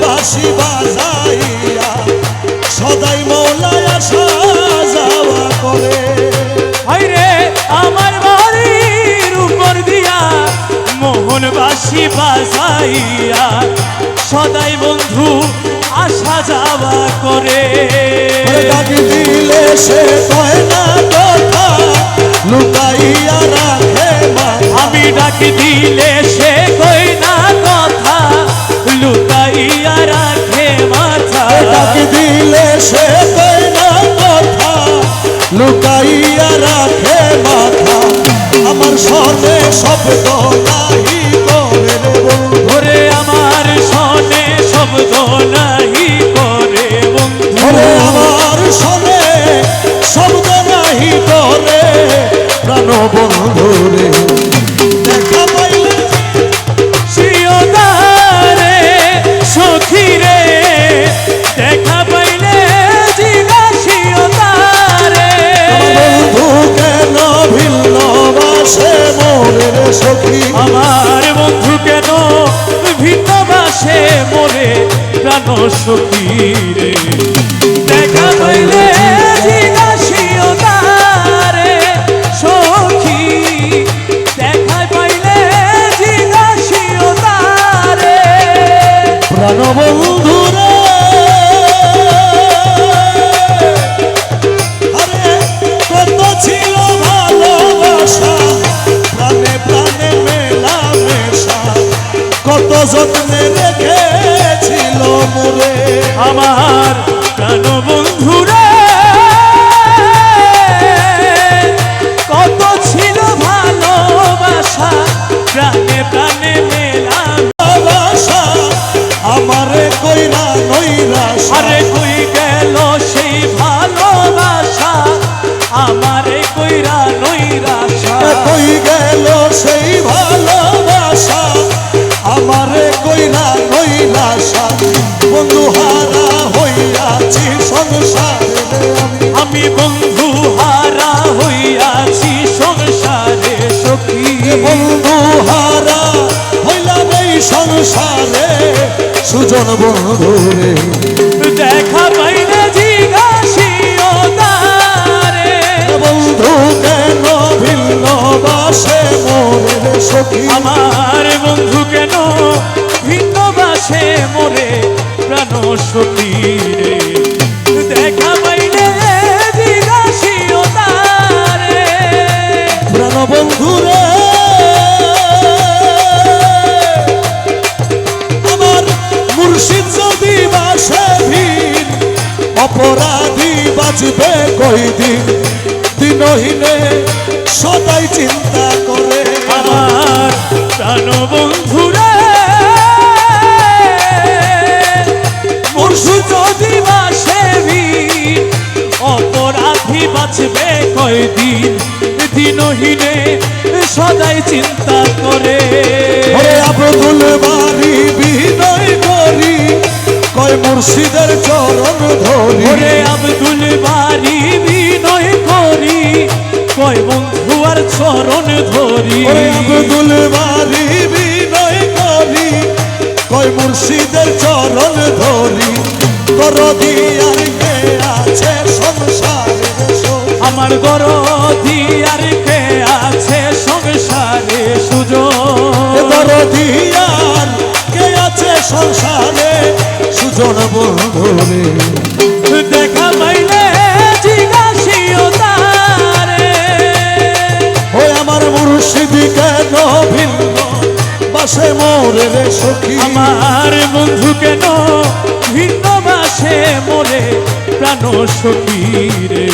বাসি বাজাইয়া সদাই মৌলায় আসা যাওয়া করে। হাইরে আমার বাড়ির উপর দিয়া বাজাইয়া সদাই বন্ধু আসা যাওয়া করে। ডাকি দিলে সে কয় না কথা লুকাইয়া রাখে আমি ডাকি দিলে সনে শব্দ নাহি করে সখী। আমার বন্ধু কেন ভিন্ন বাসে মোরে প্রাণ সখী রে? দেখা পাইলে জিগা শিওদারে সখী। দেখা পাইলে জিগা শিওদারে প্রাণ বন্ধু যত্নে রেখেছিল মোরে আমার বন্ধুরে। কত ছিল ভালোবাসা, প্রাণে প্রাণে মেলা ভালোবাসা আমারে কইরা নইরা আরে কই সংসারে সুজন বন্ধু রে দেখা পাইলে জিজ্ঞাসিও তারে। বন্ধু কেন ভিন্ন বাসে মোরে সখী? আমার বন্ধু কেন ভিন্ন বাসে মোরে প্রাণ সখী রে? দেখা পাইলে জিজ্ঞাসিও তারে। প্রাণ বন্ধু রে অপরাধী বাঁচবে কই দিন দিনহীনে সদাই চিন্তা করে। আমার প্রাণ বন্ধু রে মুর্শিদ যদি বাসে অপরাধী বাঁচবে কয়দিন? দিনহীনে সদাই চিন্তা করে। মুর্শিদের চরণ ধরি। ওরে আব্দুল বাড়ি বিনয় করি। কয় বন্ধু আর চরণ ধরি। ওরে আব্দুল বাড়ি বিনয় করি। কয় মুর্শিদের চরণ ধরি। তোর দিয়ার কে আছে সংসারে। আমার গর দিয়ার কে আছে সংসারে সুযোগ? তোর দিয়ার কে আছে সংসারে সুজন বন্ধু রে দেখা পাইলে জিজ্ঞাসিও তারে। ওই আমার মুর্শিদ কেন ভিন্ন? বাসে মোরে রে সখী। আমার বন্ধু কেন ভিন্ন বাসে মোরে প্রাণ সখী রে?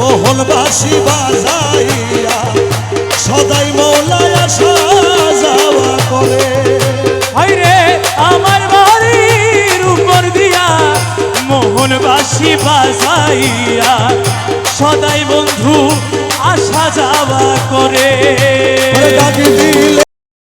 বাঁশি বাজাইয়া সদাই মৌলায় আসা যাওয়া করে। হাইরে আমার বাড়ির উপর দিয়া মোহনবাসী বাজাইয়া সদাই বন্ধু আসা যাওয়া করে।